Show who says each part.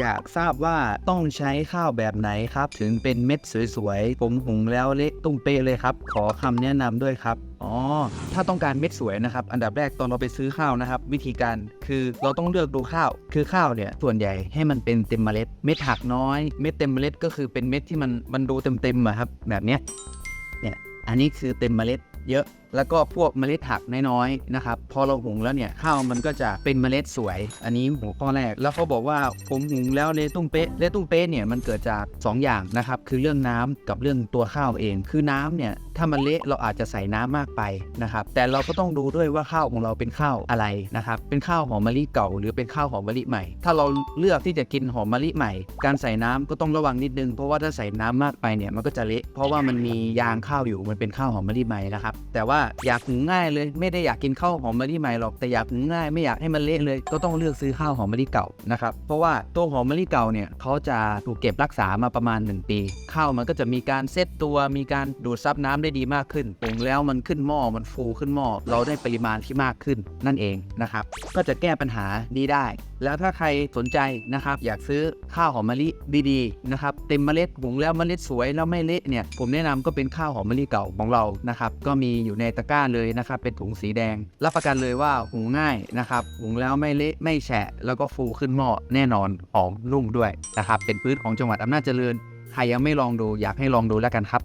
Speaker 1: อยากทราบว่าต้องใช้ข้าวแบบไหนครับ ถึงเป็นเม็ดสวยๆ ผมหุงแล้วเละตุ้มเป๊ะเลยครับ ขอคำแนะนำด้วยครับอ๋อถ้าต้องการเม็ดสวยนะครับ อันดับแรกตอนเราไปซื้อข้าวนะครับ วิธีการคือเราต้องเลือกดูข้าว คือข้าวเนี่ยส่วนใหญ่ให้มันเป็นเต็มเมล็ด เม็ดหักน้อย เม็ดเต็มเมล็ดก็คือเป็นเม็ดที่มันมันดูเต็มๆอะครับ แบบเนี้ยเนี่ยอันนี้คือเต็มเมล็ดเยอะ แล้วก็พวกเมล็ดหักน้อยๆนะครับพอเราหุงแล้วเนี่ยข้าวมันก็จะเป็นเมล็ดสวย อันนี้หัวข้อแรก แล้วเขาบอกว่าผมหุงแล้วเลตุ้มเป๊ะเลตุ้มเป๊ะเนี่ยมันเกิดจาก 2 อย่างนะครับคือเรื่องน้ำกับเรื่องตัวข้าวเอง คือน้ำเนี่ยถ้ามันเละเราอาจจะใส่น้ำมากไปนะครับแต่เราก็ต้องดูด้วยว่าข้าวของเราเป็นข้าวอะไรนะครับเป็นข้าวหอมมะลิเก่า หรือเป็นข้าวหอมมะลิใหม่ ถ้าเราเลือกที่จะกินหอมมะลิใหม่ การใส่น้ำก็ต้องระวังนิดนึงเพราะว่าถ้าใส่น้ำมากไปเนี่ยมันก็จะเละเพราะว่ามันมียางข้าวอยู่มันเป็นข้าวหอมมะลิใหม่นะครับแต่ว่าอยากหุงง่ายเลย ไม่ได้อยากกินข้าวหอมมะลิใหม่หรอกแต่อยากหุงง่ายไม่อยากให้มันเละเลยก็ต้องเลือกซื้อข้าวหอมมะลิเก่านะครับเพราะว่าตัวหอมมะลิเก่าเนี่ยเขาจะถูกเก็บรักษามาประมาณ 1 ปีข้าวมันก็จะมีการเซตตัวมีการดูดซับน้ำได้ดีมากขึ้นหุงแล้วมันขึ้นหม้อมันฟูขึ้นหม้อเราได้ปริมาณที่มากขึ้นนั่นเองนะครับก็จะแก้ปัญหานี้ได้ แล้วถ้าใครสนใจนะครับ อยากซื้อข้าวหอมมะลิดีๆนะครับเต็มเมล็ดหุงแล้วเมล็ดสวยแล้วไม่เละเนี่ยผมแนะนำก็เป็นข้าวหอมมะลิเก่าของเรานะครับก็มีอยู่ในตะกร้าเลยนะครับเป็นถุงสีแดง รับประกันเลยว่าหุงง่ายนะครับหุงแล้วไม่เละไม่แฉะ แล้วก็ฟูขึ้นหม้อแน่นอนหอมนุ่มด้วยนะครับเป็นพื้นของจังหวัดอำนาจเจริญใครยังไม่ลองดูอยากให้ลองดูแล้วกันครับ